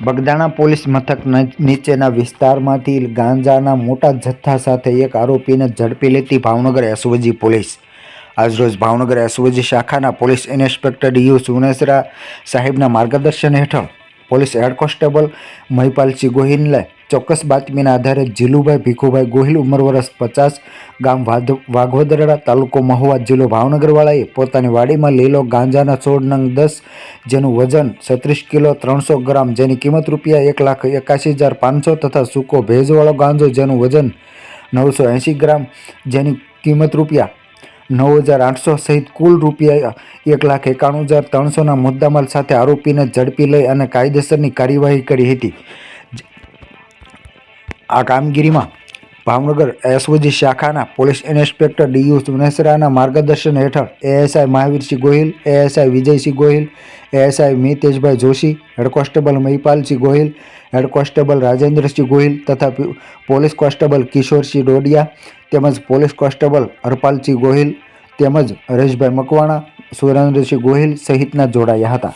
Bagdana police મથક નીચેના વિસ્તારમાંથી ગાંજાના મોટા જથ્થા સાથે એક આરોપીને ઝડપી લેતી ભાવનગર એસઓજી પોલીસ. આજરોજ ભાવનગર એસઓજી શાખાના પોલીસ ઇન્સ્પેક્ટર યુ સુનેસરા સાહેબના માર્ગદર્શન હેઠળ પોલીસ હેડ કોન્સ્ટેબલ મહિપાલસિંહ ગોહિલને ચોક્કસ બાતમીના આધારે જીલુભાઈ ભીખુભાઈ ગોહિલ, ઉંમર વર્ષ પચાસ, ગામ વાઘોદરડા તાલુકો મહુવા જિલ્લો ભાવનગરવાળાએ પોતાની વાડીમાં લીલો ગાંજાના સોળ નંગ દસ, જેનું વજન છત્રીસ કિલો ત્રણસો ગ્રામ, જેની કિંમત રૂપિયા એક લાખ એકાશી હજાર પાંચસો તથા સૂકો ભેજવાળો ગાંજો, જેનું વજન નવસો એંસી ગ્રામ, જેની કિંમત રૂપિયા નવ હજાર આઠસો સહિત કુલ રૂપિયા એક લાખ એકાણું હજાર ત્રણસોના મુદ્દામાલ સાથે આરોપીને ઝડપી લઈ અને કાયદેસરની કાર્યવાહી કરી હતી. આ કામગીરીમાં ભાવનગર એસઓજી શાખાના પોલીસ ઇન્સ્પેક્ટર ડીયુ સુનેસરાના માર્ગદર્શન હેઠળ ASI Mahavirsinh Gohil, ASI Vijaysinh Gohil, ASI Miteshbhai Joshi, head constable Mahipalsinh Gohil, head constable Rajendrasinh Gohil તથા પોલીસ કોન્સ્ટેબલ કિશોરસિંહ ડોડિયા તેમજ પોલીસ કોન્સ્ટેબલ હરપાલસિંહ ગોહિલ તેમજ હરેશભાઈ મકવાણા સુરેન્દ્રસિંહ ગોહિલ સહિતના જોડાયા હતા.